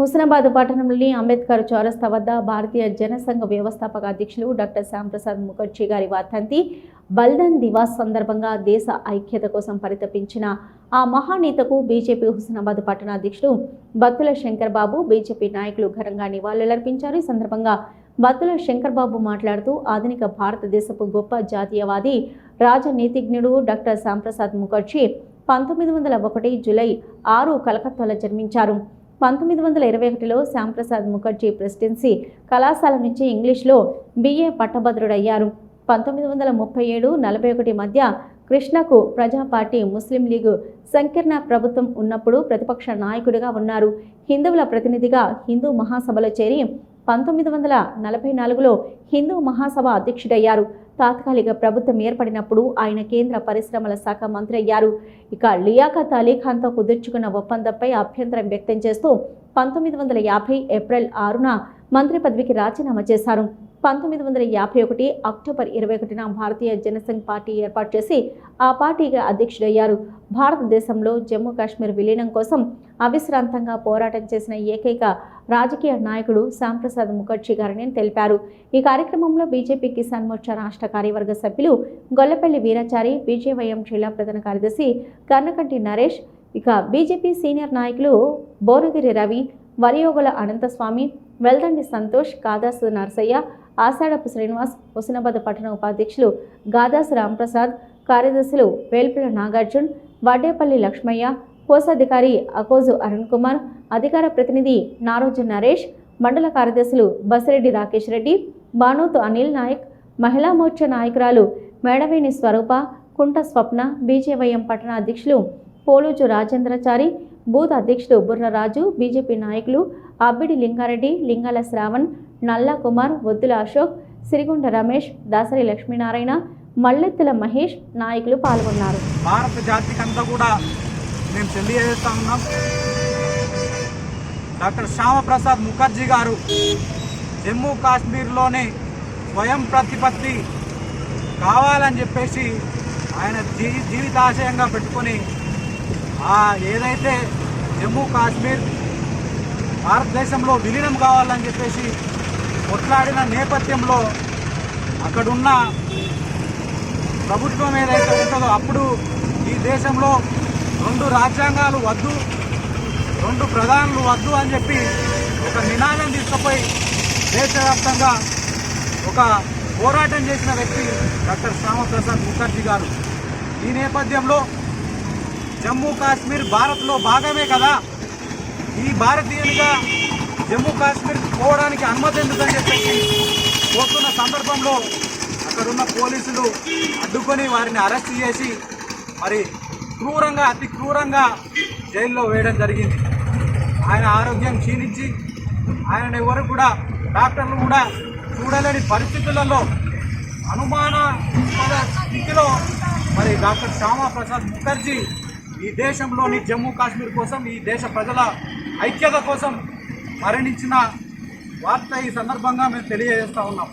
హుస్నాబాద్ పట్టణంలోని అంబేద్కర్ చౌరస్తా వద్ద భారతీయ జనసంఘ వ్యవస్థాపక అధ్యక్షులు డాక్టర్ శ్యాంప్రసాద్ ముఖర్జీ గారి వర్ధంతి బల్దన్ దివాస్ సందర్భంగా దేశ ఐక్యత కోసం పరితపించిన ఆ మహానేతకు బీజేపీ హుస్నాబాద్ పట్టణ అధ్యక్షుడు బత్తుల శంకర్ బాబు బీజేపీ నాయకులు ఘనంగా నివాళులర్పించారు. ఈ సందర్భంగా బత్తుల శంకర్ బాబు మాట్లాడుతూ ఆధునిక భారతదేశపు గొప్ప జాతీయవాది రాజనీతిజ్ఞుడు డాక్టర్ శ్యాంప్రసాద్ ముఖర్జీ పంతొమ్మిది వందల ఒకటి జూలై ఆరు కలకత్తాలో జన్మించారు. పంతొమ్మిది వందల ఇరవై ఒకటిలో శ్యాంప్రసాద్ ముఖర్జీ ప్రెసిడెన్సీ కళాశాల నుంచి ఇంగ్లీష్లో బిఏ పట్టభద్రుడయ్యారు. పంతొమ్మిది వందల ముప్పై ఏడు నలభై ఒకటి మధ్య కృష్ణకు ప్రజా పార్టీ ముస్లిం లీగ్ సంకీర్ణ ప్రభుత్వం ఉన్నప్పుడు ప్రతిపక్ష నాయకుడిగా ఉన్నారు. హిందువుల ప్రతినిధిగా హిందూ మహాసభలో చేరి పంతొమ్మిది వందల నలభై నాలుగులో హిందూ మహాసభ అధ్యక్షుడయ్యారు. తాత్కాలిక ప్రభుత్వం ఏర్పడినప్పుడు ఆయన కేంద్ర పరిశ్రమల శాఖ మంత్రి అయ్యారు. ఇక లియాఖత్ అలీ ఖాన్తో కుదుర్చుకున్న ఒప్పందంపై అభ్యంతరం వ్యక్తం చేస్తూ పంతొమ్మిది వందల యాభై ఏప్రిల్ ఆరున మంత్రి పదవికి రాజీనామా చేశారు. పంతొమ్మిది వందల యాభై ఒకటి అక్టోబర్ ఇరవై ఒకటిన భారతీయ జనసంఘ్ పార్టీ ఏర్పాటు చేసి ఆ పార్టీగా అధ్యక్షుడయ్యారు. భారతదేశంలో జమ్మూ కాశ్మీర్ విలీనం కోసం అవిశ్రాంతంగా పోరాటం చేసిన ఏకైక రాజకీయ నాయకుడు శ్యాంప్రసాద్ ముఖర్జీ గారని తెలిపారు. ఈ కార్యక్రమంలో బీజేపీ కిసాన్ మోర్చా రాష్ట్ర కార్యవర్గ సభ్యులు గొల్లపల్లి వీరాచారి బీజేవైఎం జిల్లా ప్రధాన కార్యదర్శి కర్ణకంటి నరేష్ ఇక బీజేపీ సీనియర్ నాయకులు బోనగిరి రవి వరియోగుల అనంతస్వామి వెల్దండి సంతోష్ కాదాసు నర్సయ్య ఆసాడపు శ్రీనివాస్ హుస్నాబాద్ పట్టణ ఉపాధ్యక్షులు గాదాసు రాంప్రసాద్ కార్యదర్శులు వేల్పుల నాగార్జున్ వడ్డేపల్లి లక్ష్మయ్య కోశాధికారి అకోజు అరుణ్ కుమార్ అధికార ప్రతినిధి నారోజు నరేష్ మండల కార్యదర్శులు బసిరెడ్డి రాకేష్ రెడ్డి బానోతు అనిల్ నాయక్ మహిళా మోర్చా నాయకురాలు మేడవేణి స్వరూప కుంట స్వప్న బీజేవైఎం పట్టణ అధ్యక్షులు పోలూజు రాజేంద్రచారి బూత్ అధ్యక్షుడు బుర్రరాజు బీజేపీ నాయకులు అబ్బిడి లింగారెడ్డి లింగాల శ్రావణ్ నల్లా కుమార్ వద్దుల అశోక్ సిరిగుండ రమేష్ దాసరి లక్ష్మీనారాయణ మల్లెత్తుల మహేష్ నాయకులు పాల్గొన్నారు. భారత జాతికంతా కూడా మేము తెలియజేస్తా ఉన్నాం. డాక్టర్ శ్యామప్రసాద్ ముఖర్జీ గారు జమ్మూ కాశ్మీర్లోనే స్వయం ప్రతిపత్తి కావాలని చెప్పేసి ఆయన జీ జీవితాశయంగా పెట్టుకొని ఏదైతే జమ్మూ కాశ్మీర్ భారతదేశంలో విలీనం కావాలని చెప్పేసి కొట్లాడిన నేపథ్యంలో అక్కడున్న ప్రభుత్వం ఏదైతే ఉంటుందో అప్పుడు ఈ దేశంలో రెండు రాజ్యాంగాలు వద్దు రెండు ప్రధానులు వద్దు అని చెప్పి ఒక నినాదం తీసుకుపోయి దేశవ్యాప్తంగా ఒక పోరాటం చేసిన వ్యక్తి డాక్టర్ శ్యామప్రసాద్ ముఖర్జీ గారు. ఈ నేపథ్యంలో జమ్మూ కాశ్మీర్ భారత్లో భాగమే కదా. ఈ భారతీయులుగా జమ్మూ కాశ్మీర్ పోవడానికి అనుమతి ఎందుకని చెప్పేసి పోతున్న సందర్భంలో అక్కడున్న పోలీసులు అడ్డుకొని వారిని అరెస్ట్ చేసి మరి క్రూరంగా అతి క్రూరంగా జైల్లో వేయడం జరిగింది. ఆయన ఆరోగ్యం క్షీణించి ఆయన ఎవరు కూడా డాక్టర్లు కూడా చూడలేని పరిస్థితులలో అనుమాన స్థితిలో మరి డాక్టర్ శ్యామా ప్రసాద్ ముఖర్జీ ఈ దేశంలోని జమ్మూ కాశ్మీర్ కోసం ఈ దేశ ప్రజల ఐక్యత కోసం మరణించిన వార్త ఈ సందర్భంగా మేము తెలియజేస్తూ ఉన్నాం.